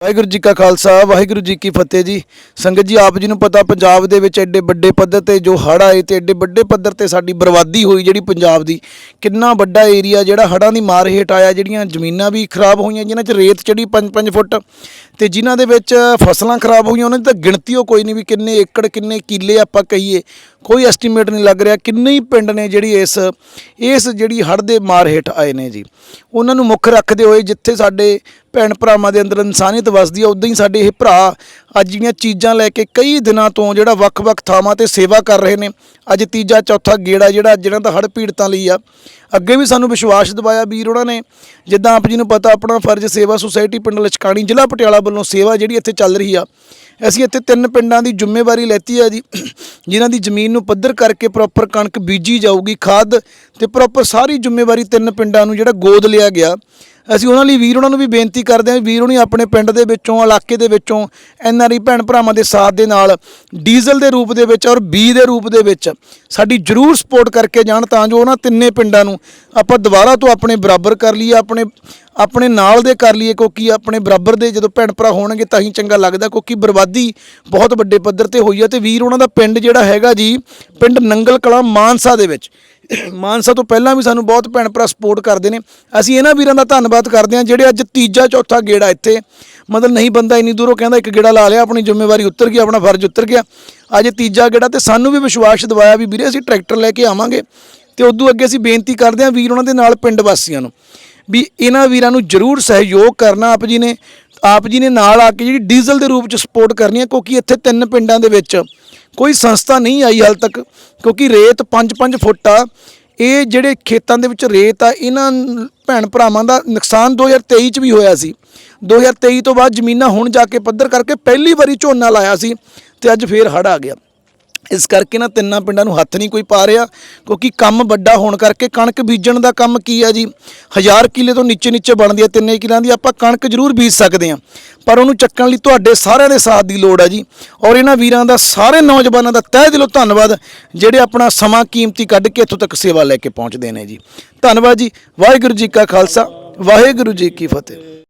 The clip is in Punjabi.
ਵਾਹਿਗੁਰੂ ਜੀ ਕਾ ਖਾਲਸਾ, ਵਾਹਿਗੁਰੂ ਜੀ ਕੀ ਫਤਿਹ ਜੀ। ਸੰਗਤ ਜੀ, ਆਪ ਜੀ ਨੂੰ ਪਤਾ ਪੰਜਾਬ ਦੇ ਵਿੱਚ ਐਡੇ ਵੱਡੇ ਪੱਧਰ ਤੇ ਜੋ ਹੜ੍ਹ ਆਏ ਤੇ ਐਡੇ ਵੱਡੇ ਪੱਧਰ ਤੇ ਸਾਡੀ ਬਰਬਾਦੀ ਹੋਈ ਜਿਹੜੀ ਪੰਜਾਬ ਦੀ। ਕਿੰਨਾ ਵੱਡਾ ਏਰੀਆ ਜਿਹੜਾ ਹੜ੍ਹਾਂ ਦੀ ਮਾਰ ਹੇਠ ਆਇਆ, ਜਿਹੜੀਆਂ ਜ਼ਮੀਨਾਂ ਵੀ ਖਰਾਬ ਹੋਈਆਂ, ਜਿਨ੍ਹਾਂ 'ਚ ਰੇਤ ਚੜੀ 5-5 ਫੁੱਟ। ਤੇ ਜਿਨ੍ਹਾਂ ਦੇ ਵਿੱਚ ਫਸਲਾਂ ਖਰਾਬ ਹੋਈਆਂ, ਉਹਨਾਂ ਦੀ ਤਾਂ ਗਿਣਤੀ ਉਹ ਕੋਈ ਨਹੀਂ ਵੀ ਕਿੰਨੇ ਏਕੜ, ਕਿੰਨੇ ਕਿੱਲੇ ਆਪਾਂ ਕਹੀਏ। ਕੋਈ ਐਸਟੀਮੇਟ ਨਹੀਂ ਲੱਗ ਰਿਹਾ ਕਿੰਨੇ ਹੀ ਪਿੰਡ ਨੇ ਜਿਹੜੀ ਇਸ ਇਸ ਜਿਹੜੀ ਹੜ੍ਹ ਦੇ ਮਾਰ ਹੇਠ ਆਏ ਨੇ ਜੀ। ਉਹਨਾਂ ਨੂੰ ਮੁੱਖ ਰੱਖਦੇ ਹੋਏ ਜਿੱਥੇ ਸਾਡੇ ਭੈਣ ਭਰਾਵਾਂ ਦੇ ਅੰਦਰ ਇਨਸਾਨੀਅਤ ਵਸਦੀ ਆ, ਉਦਾਂ ਹੀ ਸਾਡੇ ਇਹ ਭਰਾ ਅੱਜ ਜਿਹੜੀਆਂ ਚੀਜ਼ਾਂ ਲੈ ਕੇ ਕਈ ਦਿਨਾਂ ਤੋਂ ਜਿਹੜਾ ਵੱਖ-ਵੱਖ ਥਾਵਾਂ ਤੇ ਸੇਵਾ ਕਰ ਰਹੇ ਨੇ। ਅੱਜ ਤੀਜਾ, ਚੌਥਾ ਗੇੜਾ ਜਿਹੜਾ, ਜਿਹਨਾਂ ਦਾ ਹੜ੍ਹ ਪੀੜਤਾਂ ਲਈ ਆ ਅੱਗੇ ਵੀ ਸਾਨੂੰ ਵਿਸ਼ਵਾਸ ਦਿਵਾਇਆ ਵੀਰ ਉਹਨਾਂ ਨੇ, ਜਿੱਦਾਂ ਆਪ ਜੀ ਨੂੰ ਪਤਾ ਆਪਣਾ ਫਰਜ਼ ਸੇਵਾ ਸੁਸਾਇਟੀ ਪਿੰਡ ਲਚਕਾਣੀ ਜ਼ਿਲ੍ਹਾ ਪਟਿਆਲਾ ਵੱਲੋਂ ਸੇਵਾ ਜਿਹੜੀ ਇੱਥੇ ਚੱਲ ਰਹੀ ਆ। ਅਸੀਂ ਇੱਥੇ ਤਿੰਨ ਪਿੰਡਾਂ ਦੀ ਜ਼ਿੰਮੇਵਾਰੀ ਲੈਤੀ ਆ ਜੀ, ਜਿਨ੍ਹਾਂ ਦੀ ਜ਼ਮੀਨ ਨੂੰ ਪੱਧਰ ਕਰਕੇ ਪ੍ਰੋਪਰ ਕਣਕ ਬੀਜੀ ਜਾਊਗੀ, ਖਾਦ ਤੇ ਪ੍ਰੋਪਰ ਸਾਰੀ ਜ਼ਿੰਮੇਵਾਰੀ ਤਿੰਨ ਪਿੰਡਾਂ ਨੂੰ ਜਿਹੜਾ ਗੋਦ ਲਿਆ ਗਿਆ। ਅਸੀਂ ਉਹਨਾਂ ਲਈ ਵੀਰ ਉਹਨਾਂ ਨੂੰ ਵੀ ਬੇਨਤੀ ਕਰਦੇ ਹਾਂ ਵੀਰ ਉਹਨੀ ਆਪਣੇ ਪਿੰਡ ਦੇ ਵਿੱਚੋਂ, ਇਲਾਕੇ ਦੇ ਵਿੱਚੋਂ, ਐਨ ਆਰ ਆਈ ਭੈਣ ਭਰਾਵਾਂ ਦੇ ਸਾਥ ਦੇ ਨਾਲ ਡੀਜ਼ਲ ਦੇ ਰੂਪ ਦੇ ਵਿੱਚ ਔਰ ਬੀ ਦੇ ਰੂਪ ਦੇ ਵਿੱਚ ਸਾਡੀ ਜ਼ਰੂਰ ਸਪੋਰਟ ਕਰਕੇ ਜਾਣ ਤਾਂ ਜੋ ਉਹਨਾਂ ਤਿੰਨੇ ਪਿੰਡਾਂ ਨੂੰ ਆਪਾਂ ਦੁਬਾਰਾ ਤੋਂ ਆਪਣੇ ਬਰਾਬਰ ਕਰ ਲਈਏ, ਆਪਣੇ ਆਪਣੇ ਨਾਲ ਦੇ ਕਰ ਲਈਏ, ਕਿਉਂਕਿ ਆਪਣੇ ਬਰਾਬਰ ਦੇ ਜਦੋਂ ਭੈਣ ਭਰਾ ਹੋਣਗੇ ਤਾਂ ਹੀ ਚੰਗਾ ਲੱਗਦਾ, ਕਿਉਂਕਿ ਬਰਬਾਦੀ ਬਹੁਤ ਵੱਡੇ ਪੱਧਰ ਤੇ ਹੋਈ ਹੈ ਤੇ ਵੀਰ ਉਹਨਾਂ ਦਾ ਪਿੰਡ ਜਿਹੜਾ ਹੈਗਾ ਜੀ, ਪਿੰਡ ਨੰਗਲ ਕਲਾਂ ਮਾਨਸਾ ਦੇ ਵਿੱਚ। ਮਾਨਸਾ ਤੋਂ ਪਹਿਲਾਂ ਵੀ ਸਾਨੂੰ ਬਹੁਤ ਭੈਣ ਭਰਾ ਸਪੋਰਟ ਕਰਦੇ ਨੇ। ਅਸੀਂ ਇਹਨਾਂ ਵੀਰਾਂ ਦਾ ਧੰਨਵਾਦ ਕਰਦੇ ਹਾਂ, ਜਿਹੜੇ ਅੱਜ ਤੀਜਾ ਚੌਥਾ ਗੇੜਾ ਇੱਥੇ, ਮਤਲਬ ਨਹੀਂ ਬੰਦਾ ਇੰਨੀ ਦੂਰੋਂ ਕਹਿੰਦਾ ਇੱਕ ਗੇੜਾ ਲਾ ਲਿਆ, ਆਪਣੀ ਜ਼ਿੰਮੇਵਾਰੀ ਉਤਰ ਗਈ, ਆਪਣਾ ਫਰਜ਼ ਉਤਰ ਗਿਆ। ਅੱਜ ਤੀਜਾ ਗੇੜਾ ਤੇ ਸਾਨੂੰ ਵੀ ਵਿਸ਼ਵਾਸ ਦਿਵਾਇਆ ਵੀ ਵੀਰੇ ਅਸੀਂ ਟਰੈਕਟਰ ਲੈ ਕੇ ਆਵਾਂਗੇ। ਤੇ ਉਦੋਂ ਅੱਗੇ ਅਸੀਂ ਬੇਨਤੀ ਕਰਦੇ ਹਾਂ ਵੀਰ ਉਹਨਾਂ ਦੇ ਨਾਲ ਪਿੰਡ ਵਾਸੀਆਂ ਨੂੰ ਵੀ ਇਹਨਾਂ ਵੀਰਾਂ ਨੂੰ ਜ਼ਰੂਰ ਸਹਿਯੋਗ ਕਰਨਾ ਆਪ ਜੀ ਨੇ। ਆਪ ਜੀ ਨੇ ਨਾਲ ਆ ਕੇ ਜਿਹੜੀ ਡੀਜ਼ਲ ਦੇ ਰੂਪ ਚ ਸਪੋਰਟ ਕਰਨੀ ਹੈ, ਕਿਉਂਕਿ ਇੱਥੇ ਤਿੰਨ ਪਿੰਡਾਂ ਦੇ ਵਿੱਚ ਕੋਈ ਸੰਸਥਾ ਨਹੀਂ ਆਈ ਹਾਲ ਤੱਕ, ਕਿਉਂਕਿ ਰੇਤ 5-5 ਫੁੱਟ ਆ। ਇਹ ਜਿਹੜੇ ਖੇਤਾਂ ਦੇ ਵਿੱਚ ਰੇਤ ਆ, ਇਹਨਾਂ ਭੈਣ ਭਰਾਵਾਂ ਦਾ ਨੁਕਸਾਨ 2023 ਚ ਵੀ ਹੋਇਆ ਸੀ। 2023 ਤੋਂ ਬਾਅਦ ਜ਼ਮੀਨਾਂ ਹੁਣ ਜਾ ਕੇ ਪੱਧਰ ਕਰਕੇ ਪਹਿਲੀ ਵਾਰੀ ਝੋਨਾ ਲਾਇਆ ਸੀ ਤੇ ਅੱਜ ਫੇਰ ਹੜ ਆ ਗਿਆ। ਇਸ ਕਰਕੇ ਨਾ ਤਿੰਨਾਂ ਪਿੰਡਾਂ ਨੂੰ ਹੱਥ ਨਹੀਂ ਕੋਈ ਪਾ ਰਿਹਾ, ਕਿਉਂਕਿ ਕੰਮ ਵੱਡਾ ਹੋਣ ਕਰਕੇ ਕਣਕ ਬੀਜਣ ਦਾ ਕੰਮ ਕੀ ਆ ਜੀ? ਹਜ਼ਾਰ ਕਿੱਲੇ ਤੋਂ ਨੀਚੇ ਨੀਚੇ ਬਣਦੀ ਆ, ਤਿੰਨੇ ਕਿੱਲਿਆਂ ਦੀ ਆਪਾਂ ਕਣਕ ਜ਼ਰੂਰ ਬੀਜ ਸਕਦੇ ਆ। ਪਰ ਉਹਨੂੰ ਚੱਕਣ ਲਈ ਤੁਹਾਡੇ ਸਾਰਿਆਂ ਦੇ ਸਾਥ ਦੀ ਲੋੜ ਆ ਜੀ। ਔਰ ਇਹਨਾਂ ਵੀਰਾਂ ਦਾ ਸਾਰੇ ਨੌਜਵਾਨਾਂ ਦਾ ਤਹਿ ਦਿਲੋਂ ਧੰਨਵਾਦ, ਜਿਹੜੇ ਆਪਣਾ ਸਮਾਂ ਕੀਮਤੀ ਕੱਢ ਕੇ ਇੱਥੋਂ ਤੱਕ ਸੇਵਾ ਲੈ ਕੇ ਪਹੁੰਚਦੇ ਨੇ ਜੀ। ਧੰਨਵਾਦ ਜੀ, ਵਾਹਿਗੁਰੂ ਜੀ ਕਾ ਖਾਲਸਾ, ਵਾਹਿਗੁਰੂ ਜੀ ਕੀ ਫਤਿਹ।